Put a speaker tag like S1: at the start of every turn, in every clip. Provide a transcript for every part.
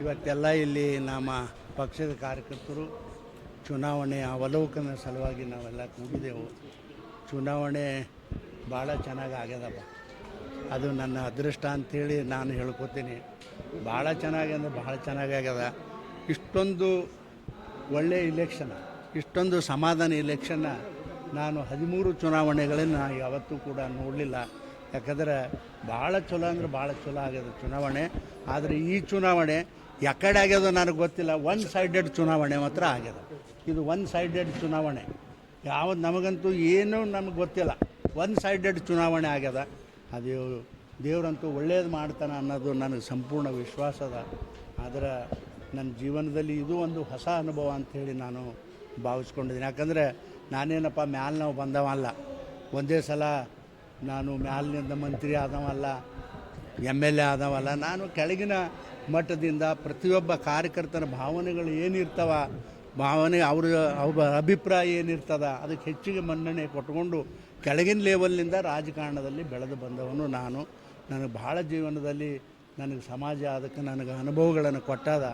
S1: ಇವತ್ತೆಲ್ಲ ಇಲ್ಲಿ ನಮ್ಮ ಪಕ್ಷದ ಕಾರ್ಯಕರ್ತರು ಚುನಾವಣೆಯ ಅವಲೋಕನ ಸಲುವಾಗಿ ನಾವೆಲ್ಲ ಕೂಡಿದೆವು ಚುನಾವಣೆ ಭಾಳ ಚೆನ್ನಾಗಿ ಆಗ್ಯದಪ್ಪ. ಅದು ನನ್ನ ಅದೃಷ್ಟ ಅಂಥೇಳಿ ನಾನು ಹೇಳ್ಕೊತೀನಿ. ಭಾಳ ಚೆನ್ನಾಗಿ ಅಂದರೆ ಭಾಳ ಚೆನ್ನಾಗಿ ಆಗ್ಯದ. ಇಷ್ಟೊಂದು ಒಳ್ಳೆಯ ಇಲೆಕ್ಷನ್ ಇಷ್ಟೊಂದು ಸಮಾಧಾನ ಇಲೆಕ್ಷನ್ನ ನಾನು ಹದಿಮೂರು ಚುನಾವಣೆಗಳನ್ನು ಯಾವತ್ತೂ ಕೂಡ ನೋಡಲಿಲ್ಲ. ಯಾಕಂದ್ರೆ ಭಾಳ ಚಲೋ ಅಂದ್ರೆ ಭಾಳ ಚಲೋ ಆಗ್ಯದ ಚುನಾವಣೆ. ಆದರೆ ಈ ಚುನಾವಣೆ ಯಾಕಡೆ ಆಗ್ಯದೋ ನನಗೆ ಗೊತ್ತಿಲ್ಲ. ಒನ್ ಸೈಡೆಡ್ ಚುನಾವಣೆ ಮಾತ್ರ ಆಗ್ಯದ. ಇದು ಒನ್ ಸೈಡೆಡ್ ಚುನಾವಣೆ. ಯಾವ ನಮಗಂತೂ ಏನೂ ನಮಗೆ ಗೊತ್ತಿಲ್ಲ. ಒನ್ ಸೈಡೆಡ್ ಚುನಾವಣೆ ಆಗ್ಯದ. ಅದು ದೇವರಂತೂ ಒಳ್ಳೇದು ಮಾಡ್ತಾನೆ ಅನ್ನೋದು ನನಗೆ ಸಂಪೂರ್ಣ ವಿಶ್ವಾಸ ಅದ. ಆದರೆ ನನ್ನ ಜೀವನದಲ್ಲಿ ಇದು ಒಂದು ಹೊಸ ಅನುಭವ ಅಂಥೇಳಿ ನಾನು ಭಾವಿಸ್ಕೊಂಡಿದ್ದೀನಿ ಯಾಕಂದರೆ ನಾನೇನಪ್ಪ, ಮ್ಯಾಲೆ ನಾವು ಬಂದವಲ್ಲ. ಒಂದೇ ಸಲ ನಾನು ಮ್ಯಾಲಿನಿಂದ ಮಂತ್ರಿ ಆದವಲ್ಲ ಎಂ ಎಲ್ ಎ ಆದವಲ್ಲ, ನಾನು ಕೆಳಗಿನ ಮಟ್ಟದಿಂದ ಪ್ರತಿಯೊಬ್ಬ ಕಾರ್ಯಕರ್ತನ ಭಾವನೆಗಳು ಏನಿರ್ತಾವ, ಭಾವನೆ ಅವ್ರ ಅವ್ರ ಅಭಿಪ್ರಾಯ ಏನಿರ್ತದ, ಅದಕ್ಕೆ ಹೆಚ್ಚಿಗೆ ಮನ್ನಣೆ ಕೊಟ್ಕೊಂಡು ಕೆಳಗಿನ ಲೆವೆಲ್ನಿಂದ ರಾಜಕಾರಣದಲ್ಲಿ ಬೆಳೆದು ಬಂದವನು ನಾನು. ನನಗೆ ಭಾಳ ಜೀವನದಲ್ಲಿ ನನಗೆ ಸಮಾಜ ಅದಕ್ಕೆ ನನಗೆ ಅನುಭವಗಳನ್ನು ಕೊಟ್ಟದ.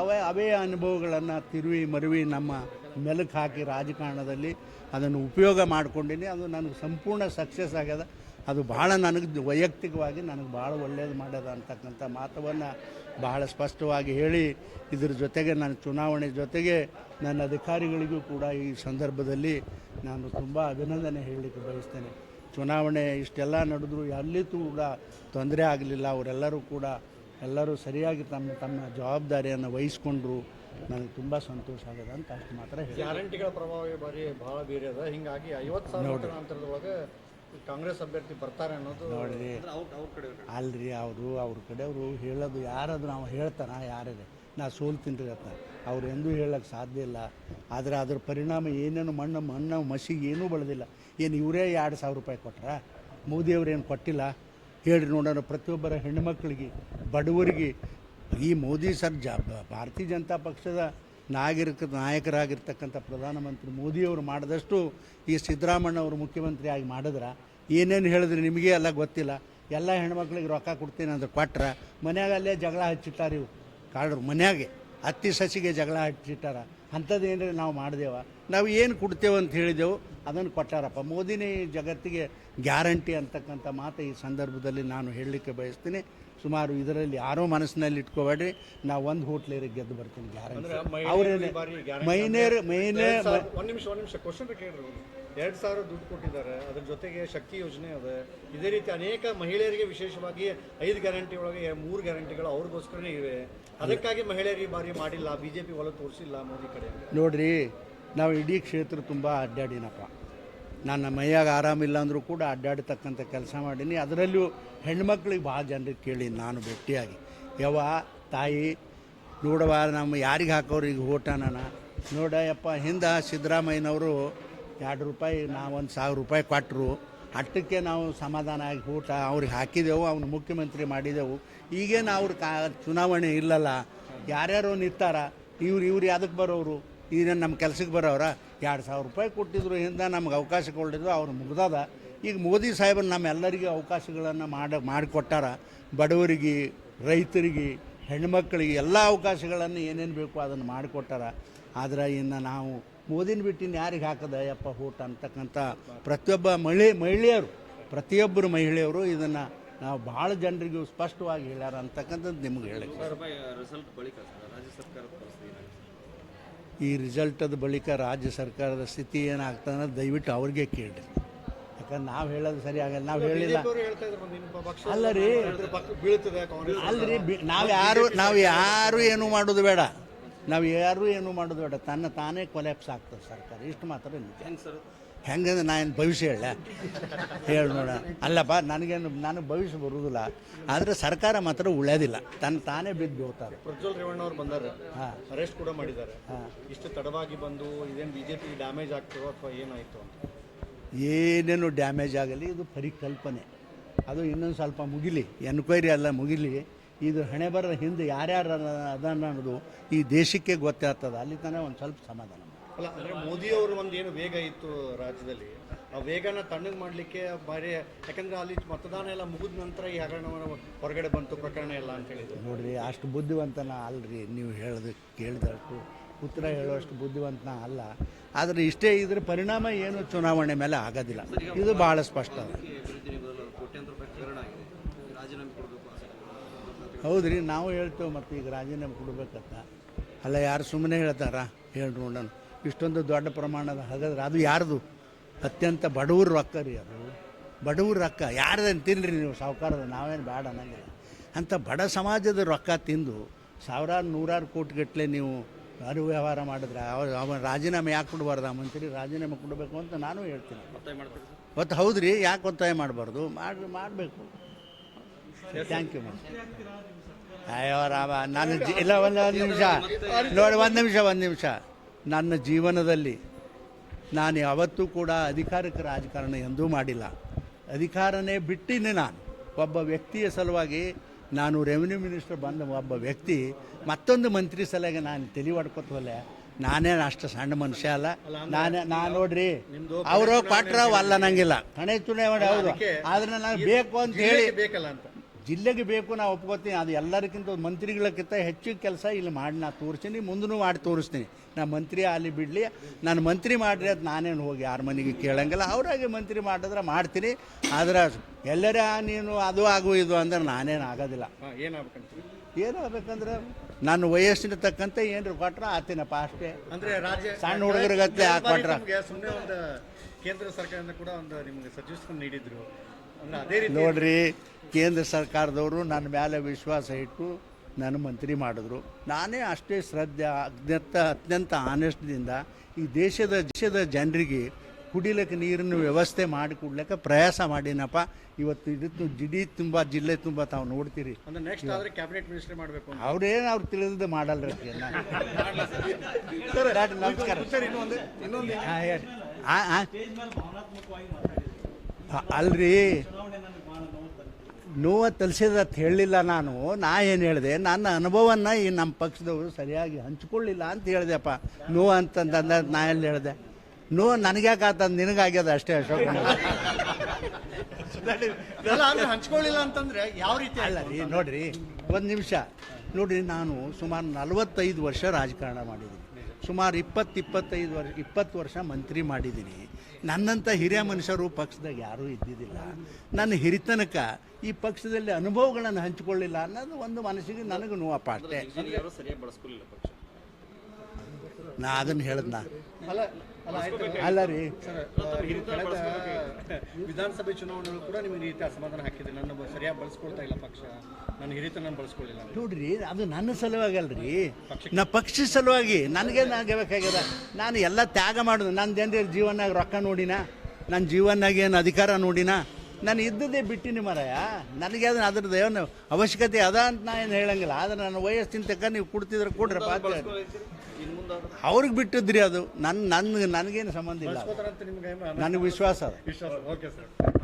S1: ಅವೇ ಅವೇ ಅನುಭವಗಳನ್ನು ತಿರುವಿ ಮರುವಿ ನಮ್ಮ ಮೆಲುಕು ಹಾಕಿ ರಾಜಕಾರಣದಲ್ಲಿ ಅದನ್ನು ಉಪಯೋಗ ಮಾಡ್ಕೊಂಡಿನಿ. ಅದು ನನಗೆ ಸಂಪೂರ್ಣ ಸಕ್ಸಸ್ ಆಗ್ಯದ. ಅದು ಭಾಳ ನನಗೆ ವೈಯಕ್ತಿಕವಾಗಿ ನನಗೆ ಭಾಳ ಒಳ್ಳೇದು ಮಾಡ್ಯದ ಅಂತಕ್ಕಂಥ ಮಾತವನ್ನು ಬಹಳ ಸ್ಪಷ್ಟವಾಗಿ ಹೇಳಿ ಇದರ ಜೊತೆಗೆ ನಾನು ಚುನಾವಣೆ ಜೊತೆಗೆ ನನ್ನ ಅಧಿಕಾರಿಗಳಿಗೂ ಕೂಡ ಈ ಸಂದರ್ಭದಲ್ಲಿ ನಾನು ತುಂಬ ಅಭಿನಂದನೆ ಹೇಳಲಿಕ್ಕೆ ಬಯಸ್ತೇನೆ. ಚುನಾವಣೆ ಇಷ್ಟೆಲ್ಲ ನಡೆದ್ರು ಎಲ್ಲಿಯೂ ಕೂಡ ತೊಂದರೆ ಆಗಲಿಲ್ಲ. ಅವರೆಲ್ಲರೂ ಕೂಡ ಎಲ್ಲರೂ ಸರಿಯಾಗಿ ತಮ್ಮ ತಮ್ಮ ಜವಾಬ್ದಾರಿಯನ್ನು ವಹಿಸ್ಕೊಂಡ್ರು. ನನಗೆ ತುಂಬ ಸಂತೋಷ ಆಗಿದೆ ಅಂತ ಅಷ್ಟು ಮಾತ್ರ ಹೇಳಿ
S2: ಗ್ಯಾರಂಟಿಗಳ ಪ್ರಭಾವ ಬಾರಿ ಭಾಳ ಬೀರಿದೆ. ಹಿಂಗಾಗಿ ಐವತ್ತು ಸಾವಿರ ಅಂತರದೊಳಗೆ ಕಾಂಗ್ರೆಸ್ ಅಭ್ಯರ್ಥಿ ಬರ್ತಾರೆ ಅನ್ನೋದು
S1: ನೋಡ್ರಿ. ಅಲ್ರಿ ಅವರು ಅವ್ರ ಕಡೆಯವರು ಹೇಳೋದು ಯಾರಾದ್ರು ನಾವು ಹೇಳ್ತಾನ ಯಾರಿದೆ? ನಾ ಸೋಲ್ತೀನಿ ರೀ ಅಂತ. ಅವ್ರು ಎಂದೂ ಹೇಳಕ್ಕೆ ಸಾಧ್ಯ ಇಲ್ಲ. ಆದರೆ ಅದ್ರ ಪರಿಣಾಮ ಏನೇನು ಮಣ್ಣು ಮಣ್ಣು ಮಸಿಗೆ ಏನೂ ಬೆಳೆದಿಲ್ಲ. ಏನು ಇವರೇ ಎರಡು ಸಾವಿರ ರೂಪಾಯಿ ಕೊಟ್ರ? ಮೋದಿಯವ್ರು ಏನು ಕೊಟ್ಟಿಲ್ಲ? ಹೇಳ್ರಿ ನೋಡೋಣ ಪ್ರತಿಯೊಬ್ಬರ ಮಕ್ಕಳಿಗೆ ಬಡವರಿಗೆ ಈ ಮೋದಿ ಸರ್ ಜ ಭಾರತೀಯ ಜನತಾ ಪಕ್ಷದ ನಾಗರಿಕ ನಾಯಕರಾಗಿರ್ತಕ್ಕಂಥ ಪ್ರಧಾನಮಂತ್ರಿ ಮೋದಿಯವರು ಮಾಡಿದಷ್ಟು ಈ ಸಿದ್ದರಾಮಣ್ಣ ಅವರು ಮುಖ್ಯಮಂತ್ರಿಯಾಗಿ ಮಾಡಿದ್ರೆ, ಏನೇನು ಹೇಳಿದ್ರೆ ನಿಮಗೆ ಎಲ್ಲ ಗೊತ್ತಿಲ್ಲ. ಎಲ್ಲ ಹೆಣ್ಮಕ್ಳಿಗೆ ರೊಕ್ಕ ಕೊಡ್ತೀನಿ ಅಂದ್ರೆ ಕೊಟ್ರೆ, ಮನ್ಯಾಗ ಅಲ್ಲೇ ಜಗಳ ಹಚ್ಚಿಟ್ಟಾರ ಇವು ಕಾಳರು ಮನ್ಯಾಗೆ. ಹತ್ತಿ ಸಸಿಗೆ ಜಗಳ ಹಚ್ಚಿಟ್ಟಾರ ಅಂಥದ್ದು ಏನಾರ ನಾವು ಮಾಡಿದೆವ? ನಾವು ಏನು ಕೊಡ್ತೇವೆ ಅಂತ ಹೇಳಿದೆವು ಅದನ್ನು ಕೊಟ್ಟಾರಪ್ಪ. ಮೋದಿನೇ ಜಗತ್ತಿಗೆ ಗ್ಯಾರಂಟಿ ಅಂತಕ್ಕಂಥ ಮಾತು ಈ ಸಂದರ್ಭದಲ್ಲಿ ನಾನು ಹೇಳಲಿಕ್ಕೆ ಬಯಸ್ತೀನಿ. ಸುಮಾರು ಇದರಲ್ಲಿ ಯಾರೋ ಮನಸ್ಸಿನಲ್ಲಿ ಇಟ್ಕೋಬೇಡ್ರಿ. ನಾವು ಒಂದು ಹೋಟ್ಲೇರಿಗೆ ಗೆದ್ದು ಬರ್ತೀನಿ ಗ್ಯಾರಂಟಿ. ಅವರೇನೆ ಮೈನೇರ್ ಮೈನೇ
S2: ಒಂದು ನಿಮಿಷ ಒಂದು ನಿಮಿಷ ಕ್ವಶನ್ ಕೇಳ್ರಿ ಎರಡು ಸಾವಿರ ದುಡ್ಡು ಕೊಟ್ಟಿದ್ದಾರೆ. ಅದ್ರ ಜೊತೆಗೆ ಶಕ್ತಿ ಯೋಜನೆ ಅದ ಇದೇ ರೀತಿ ಅನೇಕ ಮಹಿಳೆಯರಿಗೆ ವಿಶೇಷವಾಗಿ ಐದು ಗ್ಯಾರಂಟಿ ಒಳಗೆ ಮೂರು ಗ್ಯಾರಂಟಿಗಳು ಅವ್ರಿಗೋಸ್ಕರನೇ ಇವೆ. ಅದಕ್ಕಾಗಿ ಮಹಿಳೆಯರಿಗೆ ಬಾರಿ ಮಾಡಿಲ್ಲ. ಪಿ ಒಲವು ತೋರಿಸಿಲ್ಲ ಮೋದಿ ಕಡೆ.
S1: ನೋಡ್ರಿ, ನಾವು ಇಡೀ ಕ್ಷೇತ್ರ ತುಂಬ ಅಡ್ಡಾಡಿನಪ್ಪ. ನನ್ನ ಮೈಯಾಗ ಆರಾಮಿಲ್ಲ ಅಂದರೂ ಕೂಡ ಅಡ್ಡಾಡತಕ್ಕಂಥ ಕೆಲಸ ಮಾಡೀನಿ. ಅದರಲ್ಲೂ ಹೆಣ್ಮಕ್ಳಿಗೆ ಭಾಳ ಜನರಿಗೆ ಕೇಳಿ ನಾನು ಭೇಟಿಯಾಗಿ. ಯವ ತಾಯಿ ನೋಡುವ ನಮ್ಮ ಯಾರಿಗೆ ಹಾಕೋರು ಈಗ ಓಟ ನೋಡ ಯಪ್ಪ ಹಿಂದೆ ಸಿದ್ದರಾಮಯ್ಯನವರು ಎರಡು ರೂಪಾಯಿ ನಾವು ಒಂದು ಸಾವಿರ ರೂಪಾಯಿ ಕೊಟ್ಟರು ಅಟ್ಟಕ್ಕೆ ನಾವು ಸಮಾಧಾನ ಆಗಿ ಊಟ ಅವ್ರಿಗೆ ಹಾಕಿದೆವು, ಅವ್ನು ಮುಖ್ಯಮಂತ್ರಿ ಮಾಡಿದೆವು. ಈಗೇನು ಅವ್ರ ಕಾ ಚುನಾವಣೆ ಇಲ್ಲಲ್ಲ, ಯಾರ್ಯಾರು ನಿಂತಾರ, ಇವ್ರು ಇವ್ರು ಯಾವ್ದಕ್ಕೆ ಬರೋರು ಈಗೇನು ನಮ್ಮ ಕೆಲ್ಸಕ್ಕೆ ಬರೋರ ಎರಡು ಸಾವಿರ ರೂಪಾಯಿ ಕೊಟ್ಟಿದ್ರು ಹಿಂದೆ ನಮ್ಗೆ ಅವಕಾಶ ಕೊಟ್ಟಿದ್ರು ಅವ್ರು ಮುಗ್ದದ. ಈಗ ಮೋದಿ ಸಾಹೇಬರು ನಮ್ಮೆಲ್ಲರಿಗೆ ಅವಕಾಶಗಳನ್ನು ಮಾಡಿ, ಮಾಡಿಕೊಟ್ಟಾರ. ಬಡವರಿಗೆ, ರೈತರಿಗೆ, ಹೆಣ್ಮಕ್ಳಿಗೆ ಎಲ್ಲ ಅವಕಾಶಗಳನ್ನು ಏನೇನು ಬೇಕು ಅದನ್ನು ಮಾಡಿಕೊಟ್ಟಾರ. ಆದರೆ ಇನ್ನು ನಾವು ಮೋದಿನ ಬಿಟ್ಟಿನ ಯಾರಿಗೆ ಹಾಕದ? ಯಪ್ಪ ಊಟ ಅಂತಕ್ಕಂಥ ಪ್ರತಿಯೊಬ್ಬ ಮಹಿಳೆ ಮಹಿಳೆಯರು ಪ್ರತಿಯೊಬ್ಬರು ಮಹಿಳೆಯರು ಇದನ್ನು ನಾವು ಭಾಳ ಜನರಿಗೂ ಸ್ಪಷ್ಟವಾಗಿ ಹೇಳ್ಯಾರ ಅಂತಕ್ಕಂಥದ್ದು ನಿಮ್ಗೆ ಹೇಳಿ
S3: ರಿಸಲ್ಟ್ ಬಳಿಕ ಸರ್ ರಾಜ್ಯ ಸರ್ಕಾರದ ಪರಿಸ್ಥಿತಿ ಏನಾಗಿದೆ
S1: ಈ ರಿಸಲ್ಟದ ಬಳಿಕ ರಾಜ್ಯ ಸರ್ಕಾರದ ಸ್ಥಿತಿ ಏನಾಗ್ತದೆ ಅನ್ನೋದು ದಯವಿಟ್ಟು ಅವ್ರಿಗೆ ಕೇಳಿ ಯಾಕಂದ್ರೆ ನಾವು ಹೇಳೋದು ಸರಿ ಆಗಲ್ಲ ನಾವು ಹೇಳಿಲ್ಲ. ಅಲ್ಲ ರೀ. ಅಲ್ಲ ರೀ. ನಾವು ಯಾರು ನಾವು ಯಾರು ಏನು ಮಾಡೋದು ಬೇಡ. ನಾವು ಯಾರು ಏನು ಮಾಡೋದು ಬೇಡ ತನ್ನ ತಾನೇ ಕೊಲ್ಯಾಪ್ಸ್ ಆಗ್ತದೆ ಸರ್ಕಾರ. ಇಷ್ಟು ಮಾತ್ರ ನಿಜ
S3: ಹೆಂಗೆ ಸರ್?
S1: ಹೆಂಗಂದ್ರೆ ನಾ ಏನು ಭವಿಷ್ಯ ಹೇಳ? ಹೇಳಿ ನೋಡ. ಅಲ್ಲಪ್ಪ ನನಗೇನು ನನಗೆ ಭವಿಷ್ಯ ಬರುವುದಿಲ್ಲ ಆದರೆ ಸರ್ಕಾರ ಮಾತ್ರ ಉಳಿಯೋದಿಲ್ಲ. ತನ್ನ ತಾನೇ ಬಿದ್ದು ಹೋಗ್ತಾರೆ
S2: ಪ್ರಜ್ವಲ್ ರೇವಣ್ಣ ಅವ್ರು ಬಂದಾರೆ.
S1: ಹಾಂ.
S2: ಅರೆಸ್ಟ್ ಕೂಡ ಮಾಡಿದ್ದಾರೆ.
S1: ಹಾಂ.
S2: ಇಷ್ಟು ತಡವಾಗಿ ಬಂದು ಇದೇನು ಬಿ ಜೆ ಪಿ ಡ್ಯಾಮೇಜ್ ಆಗ್ತಿರೋ ಅಥವಾ ಏನಾಯಿತು ಅಂತ?
S1: ಏನೇನು ಡ್ಯಾಮೇಜ್ ಆಗಲಿ ಇದು ಪರಿಕಲ್ಪನೆ. ಅದು ಇನ್ನೊಂದು ಸ್ವಲ್ಪ ಮುಗಿಲಿ. ಎನ್ಕ್ವೈರಿ ಎಲ್ಲ ಮುಗಿಲಿ. ಇದು ಹಣೆ ಬರದ ಹಿಂದೆ ಯಾರ್ಯಾರು ಅದನ್ನು ಅನ್ನೋದು ಈ ದೇಶಕ್ಕೆ ಗೊತ್ತಾಗ್ತದೆ. ಅಲ್ಲಿ ತನಕ ಒಂದು ಸ್ವಲ್ಪ ಸಮಾಧಾನ.
S2: ಅಲ್ಲ ಅಂದ್ರೆ ಮೋದಿ ಅವರು ಒಂದು ಏನು ವೇಗ ಇತ್ತು ರಾಜ್ಯದಲ್ಲಿ? ಆ ವೇಗನ ತಣ್ಣಗೆ ಮಾಡಲಿಕ್ಕೆ ಬಾರಿ ಯಾಕಂದ್ರೆ ಅಲ್ಲಿ ಮತದಾನ ಎಲ್ಲ ಮುಗಿದ ನಂತರ ಈ ಹಗರಣವನ್ನು ಹೊರಗಡೆ ಬಂತು ಪ್ರಕರಣ ಎಲ್ಲ ಅಂತ ಹೇಳಿದ್ರು.
S1: ನೋಡ್ರಿ ಅಷ್ಟು ಬುದ್ಧಿವಂತನ ಅಲ್ರಿ ನೀವು ಹೇಳೋದು ಕೇಳಿದಷ್ಟು ಉತ್ತರ ಹೇಳುವಷ್ಟು ಬುದ್ಧಿವಂತನ ಅಲ್ಲ. ಆದರೆ ಇಷ್ಟೇ ಇದ್ರ ಪರಿಣಾಮ ಏನು ಚುನಾವಣೆ ಮೇಲೆ ಆಗೋದಿಲ್ಲ. ಇದು ಭಾಳ ಸ್ಪಷ್ಟ ಅದ
S3: ಅಭಿವೃದ್ಧಿ ನಿಗಮದಲ್ಲಿ ಕೋಟ್ಯಾಂತರ ರೂಪಾಯಿ ಹಗರಣ ಆಗಿದೆ ರಾಜೀನಾಮೆ ಕೊಡಬೇಕು
S1: ಹೌದ್ರಿ ನಾವು ಹೇಳ್ತೇವೆ ಮತ್ತು ಈಗ ರಾಜೀನಾಮೆ ಕೊಡ್ಬೇಕಂತ. ಅಲ್ಲ ಯಾರು ಸುಮ್ಮನೆ ಹೇಳ್ತಾರ? ಹೇಳಿ ನೋಡೋಣ. ಇಷ್ಟೊಂದು ದೊಡ್ಡ ಪ್ರಮಾಣದ ಹಾಗಾದ್ರೆ. ಅದು ಯಾರ್ದು? ಅತ್ಯಂತ ಬಡವ್ರ ರೊಕ್ಕ ರೀ ಅದು. ಬಡವ್ರ ರೊಕ್ಕ. ಯಾರ್ದೇನು ತಿನ್ನಿರಿ ನೀವು ಸಾವುಕಾರದ. ನಾವೇನು ಬೇಡ ಅನ್ನಂಗಿಲ್ಲ ಅಂಥ ಬಡ ಸಮಾಜದ ರೊಕ್ಕ ತಿಂದು ಸಾವಿರಾರು ನೂರಾರು ಕೋಟಿಗಟ್ಟಲೆ ನೀವು ಅರು ವ್ಯವಹಾರ ಮಾಡಿದ್ರೆ ಅವ ಅವನ ರಾಜೀನಾಮೆ ಯಾಕೆ ಕೊಡಬಾರ್ದು ಆ ಮಂತ್ರಿ? ರಾಜೀನಾಮೆ ಕೊಡಬೇಕು ಅಂತ ನಾನು ಹೇಳ್ತೀನಿ. ಒತ್ತು ಹೌದ್ರಿ ಯಾಕೆ ಒತ್ತಾಯ ಮಾಡಬಾರ್ದು? ಮಾಡಿ ಮಾಡಬೇಕು. ಥ್ಯಾಂಕ್ ಯು ಮ್ಯಾಮ್ ಅಯ್ಯೋ ರಾಮ ನನ್ನ ಜಿ ಇಲ್ಲ ಒಂದು ಒಂದು ನಿಮಿಷ. ನೋಡಿ ಒಂದು ನಿಮಿಷ ಒಂದು ನಿಮಿಷ. ನನ್ನ ಜೀವನದಲ್ಲಿ ನಾನು ಯಾವತ್ತೂ ಕೂಡ ಅಧಿಕಾರಕ್ಕೆ ರಾಜಕಾರಣ ಎಂದೂ ಮಾಡಿಲ್ಲ. ಅಧಿಕಾರನೇ ಬಿಟ್ಟಿನಿ ನಾನು. ಒಬ್ಬ ವ್ಯಕ್ತಿಯ ಸಲುವಾಗಿ ನಾನು ರೆವಿನ್ಯೂ ಮಿನಿಸ್ಟರ್ ಬಂದ ಒಬ್ಬ ವ್ಯಕ್ತಿ ಮತ್ತೊಂದು ಮಂತ್ರಿ ಸಲುವಾಗಿ ನಾನು ತಲೆ ಹೊಡ್ಕೊತವಲ್ಲ ನಾನೇ ಅಷ್ಟು ಸಣ್ಣ ಮನುಷ್ಯ ಅಲ್ಲ. ನಾನೇ ನಾನು ನೋಡ್ರಿ ಅವರು ಕೊಟ್ರ ಅಲ್ಲ ನಂಗಿಲ್ಲ. ಕಣೆ ಚುನಾವಣೆ ಅವರು ಆದ್ರೆ ನಾನು ಬೇಕು ಅಂತ ಹೇಳಿ
S2: ಬೇಕಲ್ಲ ಅಂತ.
S1: ಜಿಲ್ಲೆಗೆ ಬೇಕು ನಾವು ಒಪ್ಕೋತೀನಿ. ಅದು ಎಲ್ಲರಿಗಿಂತ ಮಂತ್ರಿಗಳಕ್ಕಿಂತ ಹೆಚ್ಚು ಕೆಲಸ ಇಲ್ಲಿ ಮಾಡಿ ನಾ ತೋರಿಸ್ತೀನಿ. ಮುಂದೂ ಮಾಡಿ ತೋರಿಸ್ತೀನಿ. ನಾ ಮಂತ್ರಿ ಅಲ್ಲಿ ಬಿಡಲಿ. ನಾನು ಮಂತ್ರಿ ಮಾಡಿರಿ ಅದು ನಾನೇನು ಹೋಗಿ ಯಾರ ಮನೆಗೆ ಕೇಳಂಗಿಲ್ಲ. ಅವರಾಗೆ ಮಂತ್ರಿ ಮಾಡಿದ್ರೆ ಮಾಡ್ತೀನಿ. ಆದ್ರೆ ಎಲ್ಲರ ನೀನು ಅದು ಆಗು ಇದು ಅಂದ್ರೆ ನಾನೇನು ಆಗೋದಿಲ್ಲ. ಏನಾಗಬೇಕಂದ್ರೆ ನನ್ನ ವಯಸ್ಸಿನ ತಕ್ಕಂತೆ ಏನ್ರಿ ಕೊಟ್ರ ಆತೀನಪ್ಪ ಅಷ್ಟೇ.
S2: ಅಂದ್ರೆ ರಾಜ್ಯ
S1: ಸಣ್ಣ ಹುಡುಗರಿಗತ್ತೆ ಆ ಕೊಟ್ರ?
S2: ಸುಮ್ಮನೆ ಒಂದು ಕೇಂದ್ರ ಸರ್ಕಾರದಿಂದ ಕೂಡ ಒಂದು ನಿಮಗೆ ಸಜೆಷನ್ ನೀಡಿದ್ರು.
S1: ನೋಡ್ರಿ ಕೇಂದ್ರ ಸರ್ಕಾರದವರು ನನ್ನ ಮೇಲೆ ವಿಶ್ವಾಸ ಇಟ್ಟು ನನ್ನ ಮಂತ್ರಿ ಮಾಡಿದ್ರು. ನಾನೇ ಅಷ್ಟೇ ಶ್ರದ್ಧೆ ಅತ್ಯಂತ ಅತ್ಯಂತ ಆನೆಸ್ಟ್ದಿಂದ ಈ ದೇಶದ ದೇಶದ ಜನರಿಗೆ ಕುಡಿಲಿಕ್ಕೆ ನೀರನ್ನು ವ್ಯವಸ್ಥೆ ಮಾಡಿ ಕೊಡ್ಲಿಕ್ಕೆ ಪ್ರಯಾಸ ಮಾಡಿನಪ್ಪ. ಇವತ್ತು ಇದು ಜಿಡಿ ತುಂಬ ಜಿಲ್ಲೆ ತುಂಬ ತಾವು ನೋಡ್ತೀರಿ. ಅವ್ರೇನು ಅವ್ರು ತಿಳಿದ ಮಾಡಲ್ರಿ ನಮಸ್ಕಾರ. ಅಲ್ರಿ. ನೋವು ತಲ್ಸಿದ ಅಂತ ಹೇಳಲಿಲ್ಲ ನಾನು. ನಾ ಏನು ಹೇಳಿದೆ ನನ್ನ ಅನುಭವನ ಈ ನಮ್ಮ ಪಕ್ಷದವರು ಸರಿಯಾಗಿ ಹಂಚ್ಕೊಳ್ಳಿಲ್ಲ ಅಂತ ಹೇಳಿದೆಪ್ಪ. ನೋವು ಅಂತಂದ ನಾ ಎಲ್ಲಿ ಹೇಳಿದೆ? ನೋ ನನಗ್ಯಾಕೆ ಆತಂದು? ನಿನಗಾಗ್ಯದ ಅಷ್ಟೇ ಅಶೋಕ್
S2: ಹಂಚ್ಕೊಳ್ಳಿಲ್ಲ ಅಂತಂದ್ರೆ ಯಾವ ರೀತಿ
S1: ಅಲ್ಲ ರೀ ನೋಡ್ರಿ ಒಂದು ನಿಮಿಷ. ನೋಡ್ರಿ ನಾನು ಸುಮಾರು ನಲವತ್ತೈದು ವರ್ಷ ರಾಜಕಾರಣ ಮಾಡಿದ್ದೀನಿ. ಸುಮಾರು ಇಪ್ಪತ್ತು ಇಪ್ಪತ್ತೈದು ವರ್ಷ ಇಪ್ಪತ್ತು ವರ್ಷ ಮಂತ್ರಿ ಮಾಡಿದ್ದೀನಿ. ನನ್ನಂಥ ಹಿರಿಯ ಮನುಷ್ಯರು ಪಕ್ಷದಾಗ ಯಾರೂ ಇದ್ದಿದ್ದಿಲ್ಲ. ನನ್ನ ಹಿರಿತನಕ ಈ ಪಕ್ಷದಲ್ಲಿ ಅನುಭವಗಳನ್ನು ಹಂಚಿಕೊಳ್ಳಿಲ್ಲ ಅನ್ನೋದು ಒಂದು ಮನಸ್ಸಿಗೆ ನನಗೆ ನೋವಪ್ಪ ಅಷ್ಟೇ. ನಾ ಅದನ್ನು ಹೇಳ್ದ
S2: ಅಲ್ಲ
S1: ರೀ
S2: ವಿಧಾನಸಭೆ ಚುನಾವಣೆಗಳು ಕೂಡ ನಿಮಗೆ ರೀತಿ ಅಸಮಾಧಾನ ಹಾಕಿದೆ. ನನ್ನ ಸರಿಯಾಗಿ ಬಳಸ್ಕೊಳ್ತಾ ಇಲ್ಲ ಪಕ್ಷ. ನನ್ನ ಹಿರಿತನ ಬಳಸ್ಕೊಳ್ಳಿಲ್ಲ.
S1: ನೋಡ್ರಿ ಅದು ನನ್ನ ಸಲುವಾಗಿ ಅಲ್ರಿ ನಾ ಪಕ್ಷ ಸಲುವಾಗಿ ನನಗೆ ಬೇಕಾಗ್ಯದ ನಾನು ಎಲ್ಲ ತ್ಯಾಗ ಮಾಡೋದು. ನನ್ನ ಜನರ ಜೀವನಾಗ ರೊಕ್ಕ ನೋಡಿನ ನನ್ನ ಜೀವನಾಗ ಏನು ಅಧಿಕಾರ ನೋಡಿನ ನಾನು ಇದ್ದದ್ದೇ ಬಿಟ್ಟಿನಿ ಮರಯ. ನನಗೆ ಅದನ್ನ ಅದ್ರದ್ದು ಏನು ಅವಶ್ಯಕತೆ ಅದ ಅಂತ ನಾ ಏನು ಹೇಳಂಗಿಲ್ಲ. ಆದ್ರೆ ನನ್ನ ವಯಸ್ಸಿನ ತಕ್ಕ ನೀವು ಕೊಡ್ತಿದ್ರೆ ಕೊಡ್ರಪ್ಪ ಅವ್ರಿಗೆ ಬಿಟ್ಟಿದ್ರಿ ಅದು. ನನ್ನ ನನ್ನ ನನಗೇನು ಸಂಬಂಧ ಇಲ್ಲ
S2: ನಿಮ್ಗೆ
S1: ನನಗೆ ವಿಶ್ವಾಸ ಅದ.
S2: ವಿಶ್ವಾಸ. Okay sir.